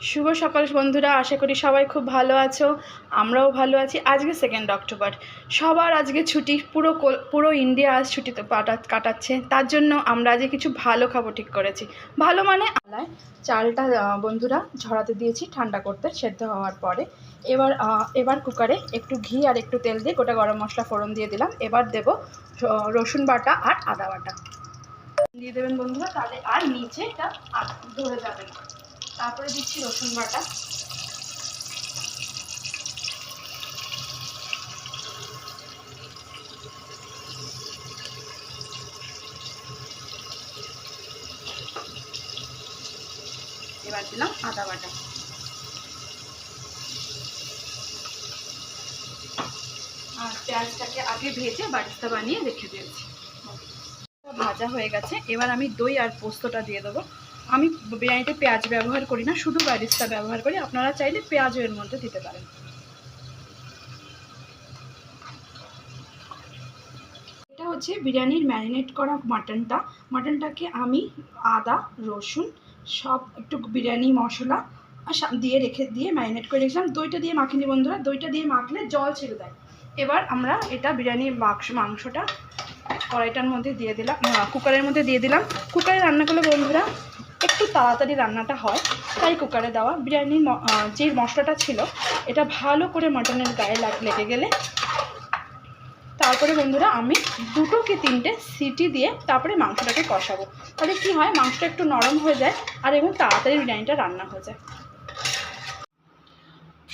শুভ সকাল বন্ধুরা, আশা করি সবাই খুব ভালো আছো, আমরাও ভালো আছি। আজকে সেকেন্ড অক্টোবর। সবার আজকে ছুটি, পুরো পুরো ইন্ডিয়া আজ ছুটিতে পাটা- কাটাচ্ছে। তার জন্য আমরা আজকে কিছু ভালো খাব ঠিক করেছি। ভালো মানে আলায়। চালটা বন্ধুরা, ঝরাতে দিয়েছি ঠান্ডা করতে, সেদ্ধ হওয়ার পরে। এবার এবার কুকারে একটু ঘি আর একটু তেল দিয়ে গোটা গরম মশলা ফোড়ন দিয়ে দিলাম। এবার দেবো রসুন বাটা আর আদা বাটা। দিয়ে দেবেন বন্ধুরা, তাহলে আর নিচে এটা ধরে যাবে না। তারপরে দিচ্ছি রসুন বাটা। এবার দিলাম আদা বাটা। আর পেঁয়াজটাকে আগে ভেজে বাড়িতে বানিয়ে রেখে দিয়েছি। ভাজা হয়ে গেছে। এবার আমি দই আর পোস্তটা দিয়ে দেবো। আমি বিরিয়ানিতে পেঁয়াজ ব্যবহার করি না, শুধু বারিস্তা ব্যবহার করি। আপনারা চাইলে পেঁয়াজও এর মধ্যে দিতে পারেন। এটা হচ্ছে বিরিয়ানির ম্যারিনেট করা মাটনটা। মাটনটাকে আমি আদা, রসুন, সব একটু বিরিয়ানি মশলা দিয়ে রেখে, দিয়ে ম্যারিনেট করে রেখেছিলাম। দইটা দিয়ে মাখিনি বন্ধুরা, দইটা দিয়ে মাখলে জল ছেড়ে দেয়। এবার আমরা এটা বিরিয়ানির বাক্স, মাংসটা কড়াইটার মধ্যে দিয়ে দিলাম কুকারের মধ্যে দিয়ে দিলাম। কুকারে রান্না করলে বন্ধুরা একটু তাড়াতাড়ি রান্নাটা হয়। তাই কুকারে দেওয়া। বিরিয়ানির যে মশলাটা ছিল, এটা ভালো করে মাটনের গায়ে লেগে গেলে তারপরে বন্ধুরা আমি দুটো কি তিনটে সিটি দিয়ে তারপরে মাংসটাকে কষাবো। তাহলে কি হয়, মাংসটা একটু নরম হয়ে যায় আর এবং তাড়াতাড়ি বিরিয়ানিটা রান্না হয়ে যায়।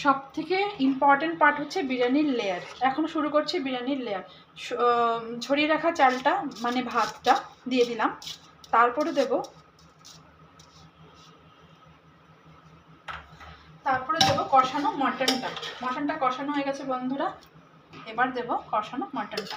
সব থেকে ইম্পর্টেন্ট পার্ট হচ্ছে বিরিয়ানির লেয়ার এখন শুরু করছি বিরিয়ানির লেয়ার ছড়িয়ে রাখা চালটা মানে ভাতটা দিয়ে দিলাম। তারপরে দেব তারপরে দেব কষানো মটনটা মটনটা কষানো হয়ে গেছে বন্ধুরা। এবার দেব কষানো মটনটা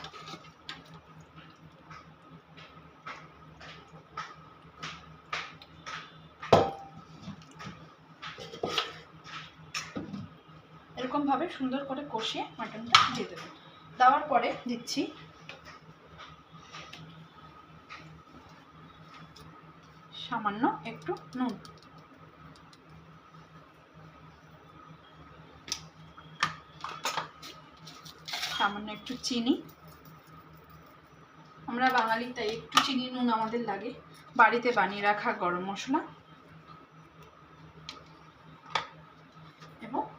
এরকমভাবে সুন্দর করে কষিয়ে মাটনটা দিয়ে দেবেন দেওয়ার পরে দিচ্ছি সামান্য একটু নুন। সামান্য একটু চিনি। আমরা বাঙালি, তাই একটু চিনি নুন আমাদের লাগে। বাড়িতে বানিয়ে রাখা গরম মশলা। এবং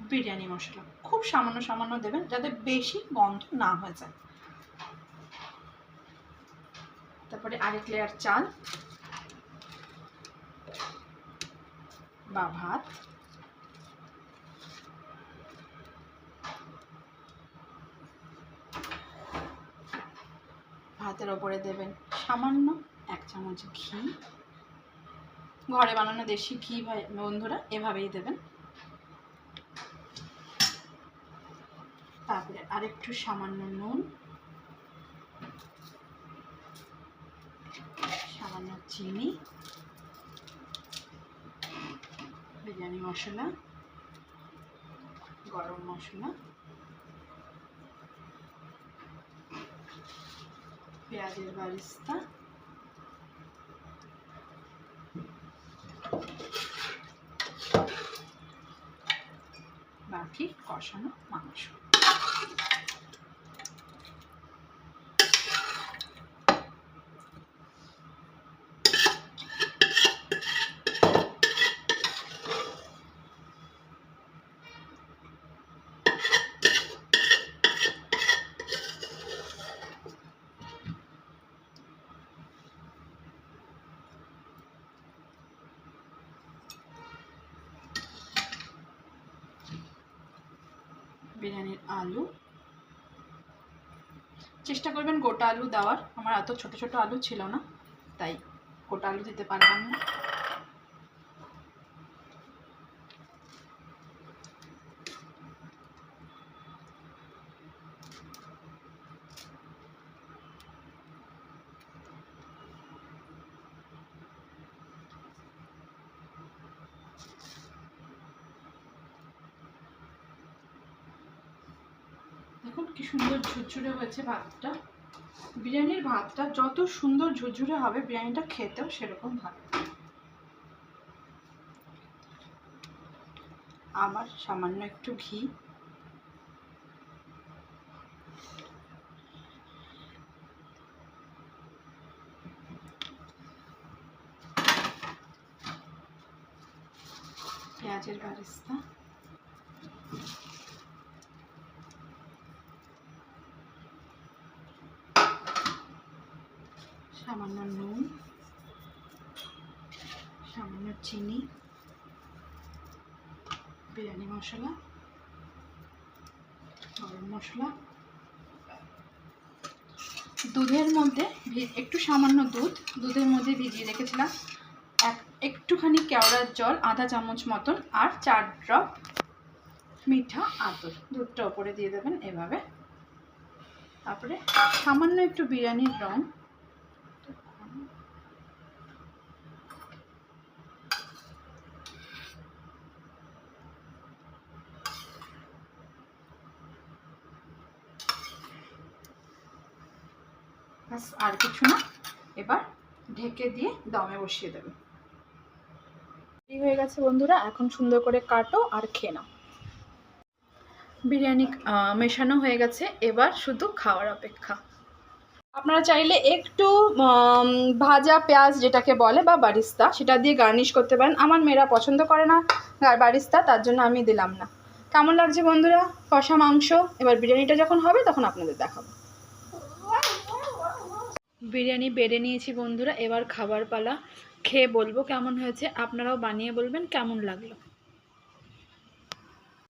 বিরিয়ানি মশলা। খুব সামান্য সামান্য দেবেন, যাতে বেশি গন্ধ না হয়ে যায়। তারপরে আরেক লেয়ার চাল বা ভাত। ভাতের ওপরে দেবেন সামান্য এক চামচ ঘি। ঘরে বানানো দেশি ঘি বন্ধুরা, এভাবেই দেবেন। তারপরে আরেকটু সামান্য নুন। সামান্য চিনি। বিরিয়ানি মশলা। গরম মশলা। পেঁয়াজের বারিস্তা বাকি কষানো মাংস। বিরিয়ানির আলু। চেষ্টা করবেন গোটা আলু দেওয়ার। আমার এত ছোট ছোট আলু ছিল না, তাই গোটা আলু দিতে পারলাম না। দেখুন কি সুন্দর ঝুরঝুরে হয়েছে ভাতটা। বিরিয়ানির ভাতটা যত সুন্দর ঝুরঝুরে হবে, বিরিয়ানিটা খেতেও সেরকম ভালো। আমার সামান্য একটু ঘি। পেঁয়াজের বারিস্তা। সামান্য নুন, সামান্য চিনি, বিরিয়ানি মশলা, গরম মশলা, দুধের মধ্যে একটু সামান্য দুধ, দুধের মধ্যে ভিজিয়ে রেখেছিলাম। এক, একটুখানি কেওড়ার জল, আধা চামচ মতন, আর চার ড্রপ মিঠা আতর। দুধটা ওপরে দিয়ে দেবেন এভাবে। তারপরে সামান্য একটু বিরিয়ানির রং আর কিছু না। এবার ঢেকে দিয়ে দমে বসিয়ে দেবে। রেডি হয়ে গেছে বন্ধুরা, এখন সুন্দর করে কাটো আর খেয়ে নাও। বিরিয়ানি মেশানো হয়ে গেছে, এবার শুধু খাওয়ার অপেক্ষা। আপনারা চাইলে একটু ভাজা পেঁয়াজ যেটাকে বলে, বা বারিস্তা, সেটা দিয়ে গার্নিশ করতে পারেন। আমার মেয়েরা পছন্দ করে না বারিস্তা, তার জন্য আমি দিলাম না। কেমন লাগছে বন্ধুরা? কষা মাংস, এবার বিরিয়ানিটা যখন হবে, তখন আপনাদের দেখাবো। বিরিয়ানি বেড়ে নিয়েছি বন্ধুরা, এবার খাবার পালা। খেয়ে বলব কেমন হয়েছে, আপনারাও বানিয়ে বলবেন কেমন লাগল।